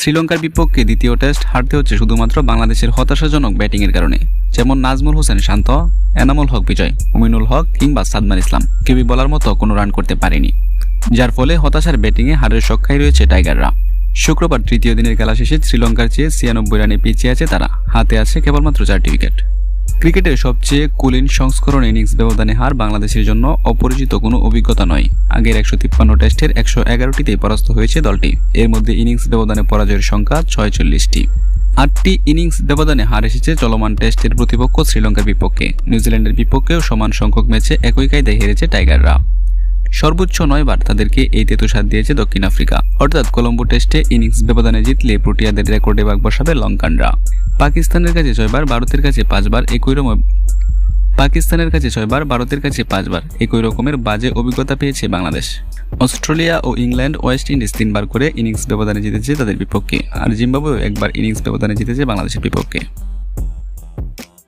শ্রীলঙ্কার বিপক্ষে দ্বিতীয় টেস্ট হারতে হচ্ছে শুধুমাত্র বাংলাদেশের হতাশাজনক ব্যাটিংয়ের কারণে, যেমন নাজমুল হোসেন শান্ত, এনামুল হক বিজয় মুমিনুল হক কিংবা সাদমান ইসলাম। কেবি বলার মতো কোনো রান করতে পারেনি। যার ফলে হতাশার ব্যাটিংয়ে হারের সক্ষায় রয়েছে টাইগাররা। শুক্রবার তৃতীয় দিনের খেলা শেষে শ্রীলঙ্কার চেয়ে ছিয়ানব্বই রানে পিছিয়ে আছে তারা। হাতে আছে কেবলমাত্র চারটি উইকেট। ক্রিকেটের সবচেয়ে কুলিন সংস্করণ ইনিংস ব্যবধানে হার বাংলাদেশের জন্য অপরিচিত কোনো অভিজ্ঞতা নয়। আগের একশো তিপ্পান্ন টেস্টের একশো এগারোটিতেই পরাস্ত হয়েছে দলটি। এর মধ্যে ইনিংস ব্যবধানে পরাজয়ের সংখ্যা ছয়চল্লিশটি। আটটি ইনিংস ব্যবধানে হার এসেছে চলমান টেস্টের প্রতিপক্ষ শ্রীলঙ্কার বিপক্ষে। নিউজিল্যান্ডের বিপক্ষেও সমান সংখ্যক ম্যাচে একই কায়দায় হেরেছে টাইগাররা। সর্বোচ্চ নয়বার তাদেরকে এই তেতুসাদ দিয়েছে দক্ষিণ আফ্রিকা। অর্থাৎ কলম্বো টেস্টে ইনিংস ব্যবধানে জিতলে প্রোটিয়াদের রেকর্ডে ভাগ বসাবে লঙ্কানরা। পাকিস্তানের কাছে ছয়বার ভারতের কাছে পাঁচবার একই রকম পাকিস্তানের কাছে ছয়বার ভারতের কাছে পাঁচবার একই রকমের বাজে অভিজ্ঞতা পেয়েছে বাংলাদেশ। অস্ট্রেলিয়া ও ইংল্যান্ড ওয়েস্ট ইন্ডিজ তিনবার করে ইনিংস ব্যবধানে জিতেছে তাদের বিপক্ষে। আর জিম্বাবুয়েও একবার ইনিংস ব্যবধানে জিতেছে বাংলাদেশের বিপক্ষে।